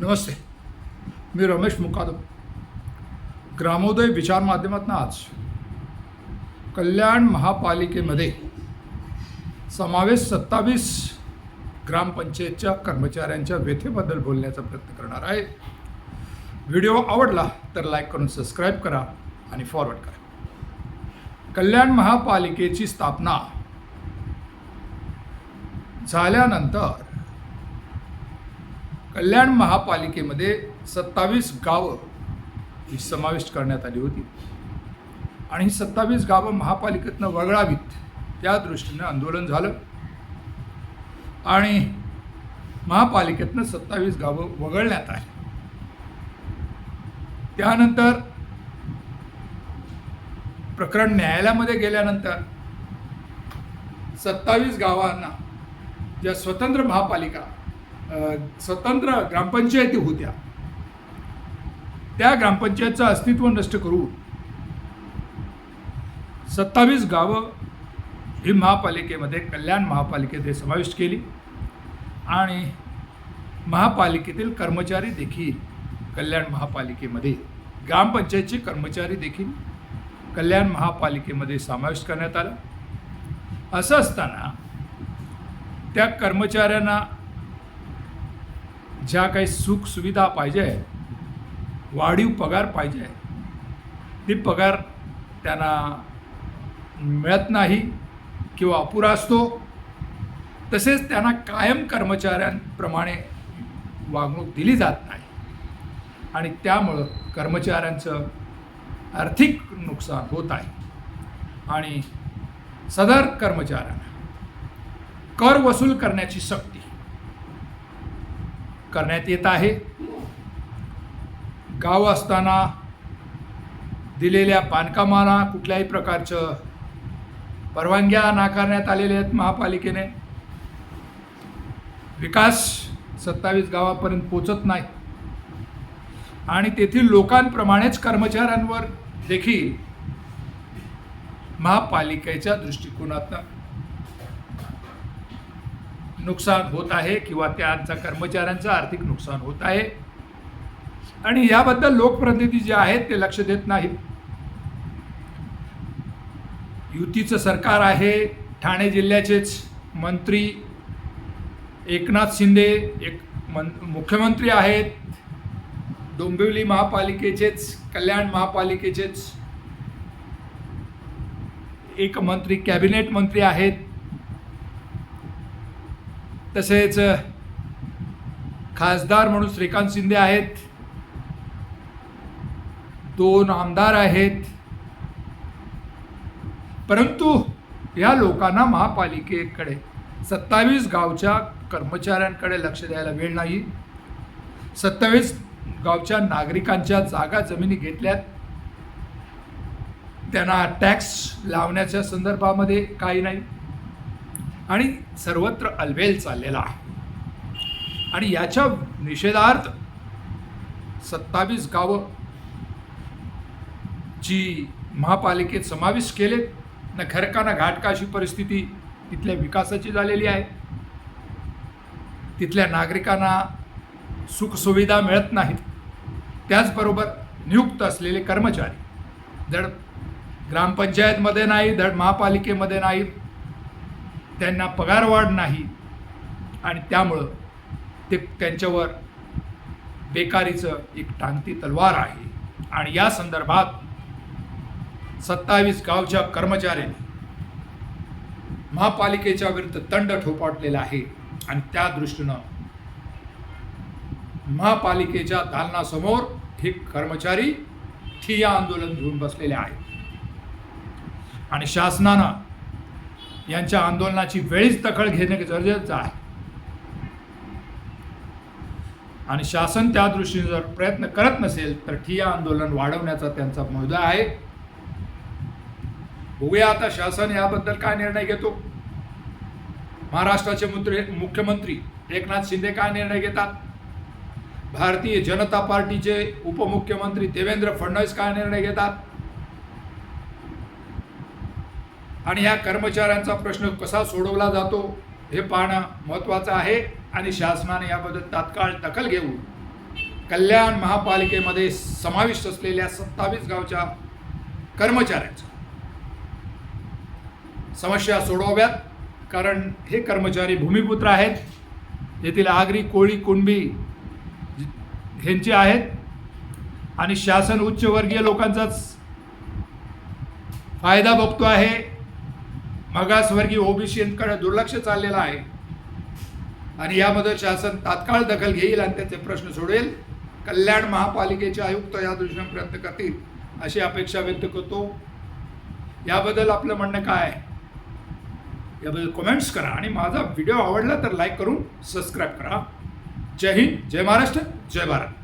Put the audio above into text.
नमस्ते मी रमेश मुकादम. ग्रामोदय विचार माध्यमातून आज कल्याण महापालिकेमध्ये समावेश सत्तावीस ग्रामपंचायतच्या कर्मचाऱ्यांच्या व्यथेबद्दल बोलण्याचा प्रयत्न करणार आहे. व्हिडिओ आवडला तर लाईक करून सबस्क्राईब करा आणि फॉरवर्ड करा. कल्याण महापालिकेची स्थापना झाल्यानंतर कल्याण महापालिकेमध्ये सत्तावीस गावं ही समाविष्ट करण्यात आली होती. आणि ही सत्तावीस गावं महापालिकेतनं वगळावीत त्या दृष्टीनं आंदोलन झालं. आणि महापालिकेतनं सत्तावीस गावं वगळण्यात आली. त्यानंतर प्रकरण न्यायालयामध्ये गेल्यानंतर सत्तावीस गावांना ज्या स्वतंत्र महापालिका स्वतंत्र ग्रामपंचायती होत्या. त्या ग्रामपंचायतचं अस्तित्व नष्ट करून सत्तावीस गावं ही महापालिकेमध्ये कल्याण महापालिकेत समाविष्ट केली आणि महापालिकेतील कर्मचारी देखील कल्याण महापालिकेमध्ये ग्रामपंचायतचे कर्मचारी देखील कल्याण महापालिकेमध्ये समाविष्ट करण्यात आला. असं असताना त्या कर्मचाऱ्यांना ज्या काही सुखसुविधा पाहिजे पाहिजे वाढीव पगार पाहिजे ती पगार त्यांना मिळत नाही किंवा अपुरा असतो. तसेच त्यांना कायम कर्मचाऱ्यांप्रमाणे वागणूक दिली जात नाही. आणि त्यामुळं कर्मचाऱ्यांचं आर्थिक नुकसान होत आहे. आणि सदर कर्मचाऱ्यांना कर वसूल करण्याची सक्ती करण्यात येत आहे. गाव असताना दिलेल्या बांधकामाला कुठल्याही प्रकारचं परवानग्या नाकारण्यात आलेल्या आहेत महापालिकेने. विकास सत्तावीस गावापर्यंत पोचत नाही. आणि तेथील लोकांप्रमाणेच कर्मचाऱ्यांवर देखील महापालिकेच्या दृष्टिकोनातनं नुकसान होत आहे किंवा त्यांचा कर्मचाऱ्यांचं आर्थिक नुकसान होत आहे. आणि याबद्दल लोकप्रतिनिधी जे आहेत ते लक्ष देत नाहीत. युतीचं सरकार आहे ठाणे जिल्ह्याचेच मंत्री एकनाथ शिंदे एक मन मुख्यमंत्री आहेत. डोंबिवली महापालिकेचेच कल्याण महापालिकेचेच एक मंत्री कॅबिनेट मंत्री आहेत. तसेच खासदार म्हणून श्रीकांत शिंदे आहेत. दोन आमदार आहेत. परंतु या लोकांना महापालिकेकडे सत्तावीस गावच्या कर्मचाऱ्यांकडे लक्ष द्यायला वेळ नाही. सत्तावीस गावच्या नागरिकांच्या जागा जमिनी घेतल्यात. त्यांना टॅक्स लावण्याच्या संदर्भामध्ये काही नाही. आणि सर्वत्र अलबेल चाललेला आहे. आणि याच्या निषेधार्थ सत्तावीस गावं जी महापालिकेत समाविष्ट केलेत न घरका ना घाटका अशी परिस्थिती तिथल्या विकासाची झालेली आहे. तिथल्या नागरिकांना सुखसुविधा मिळत नाहीत. त्याचबरोबर नियुक्त असलेले कर्मचारी धड ग्रामपंचायतमध्ये नाही धड महापालिकेमध्ये नाही त्यांना पगारवाढ नाही. आणि त्यामुळं ते त्यांच्यावर बेकारीचं एक टांगती तलवार आहे. आणि या संदर्भात सत्तावीस गावच्या कर्मचाऱ्यांनी महापालिकेच्या विरुद्ध दंड ठोपाटलेला आहे. आणि त्या दृष्टीनं महापालिकेच्या दालनासमोर हे कर्मचारी ठिय्या आंदोलन घेऊन बसलेले आहेत. आणि शासनानं यांच्या आंदोलनाची वेळीच दखल घेणे गरजेचं आहे. आणि शासन त्या दृष्टीने जर प्रयत्न करत नसेल तर ठिया आंदोलन वाढवण्याचा त्यांचा मुद्दा आहे. बघूया आता शासन याबद्दल काय निर्णय घेतो. महाराष्ट्राचे मंत्री मुख्यमंत्री एकनाथ शिंदे काय निर्णय घेतात? भारतीय जनता पार्टीचे उपमुख्यमंत्री देवेंद्र फडणवीस काय निर्णय घेतात? आणि ह्या कर्मचाऱ्यांचा प्रश्न कसा सोडवला जातो हे पाहणं महत्त्वाचं आहे आणि शासनाने याबद्दल तात्काळ दखल घेऊन कल्याण महापालिकेमध्ये समाविष्ट असलेल्या सत्तावीस गावच्या कर्मचाऱ्यांच्या समस्या सोडवाव्यात कारण हे कर्मचारी भूमिपुत्र आहेत. येथील आगरी कोळी कुणबी ह्यांचे आहेत. आणि शासन उच्चवर्गीय लोकांचाच फायदा बघतो आहे. मागासवर्गीय ओबीसीकडे दुर्लक्ष चाललेलं आहे. आणि यामध्ये शासन तात्काळ दखल घेईल आणि त्याचे प्रश्न सोडेल कल्याण महापालिकेचे आयुक्त या दृष्टीने प्रयत्न करतील अशी अपेक्षा व्यक्त करतो. याबद्दल आपलं म्हणणं काय आहे? याबद्दल कमेंट्स करा आणि माझा व्हिडिओ आवडला तर लाईक करून सबस्क्राईब करा. जय हिंद जय महाराष्ट्र जय भारत.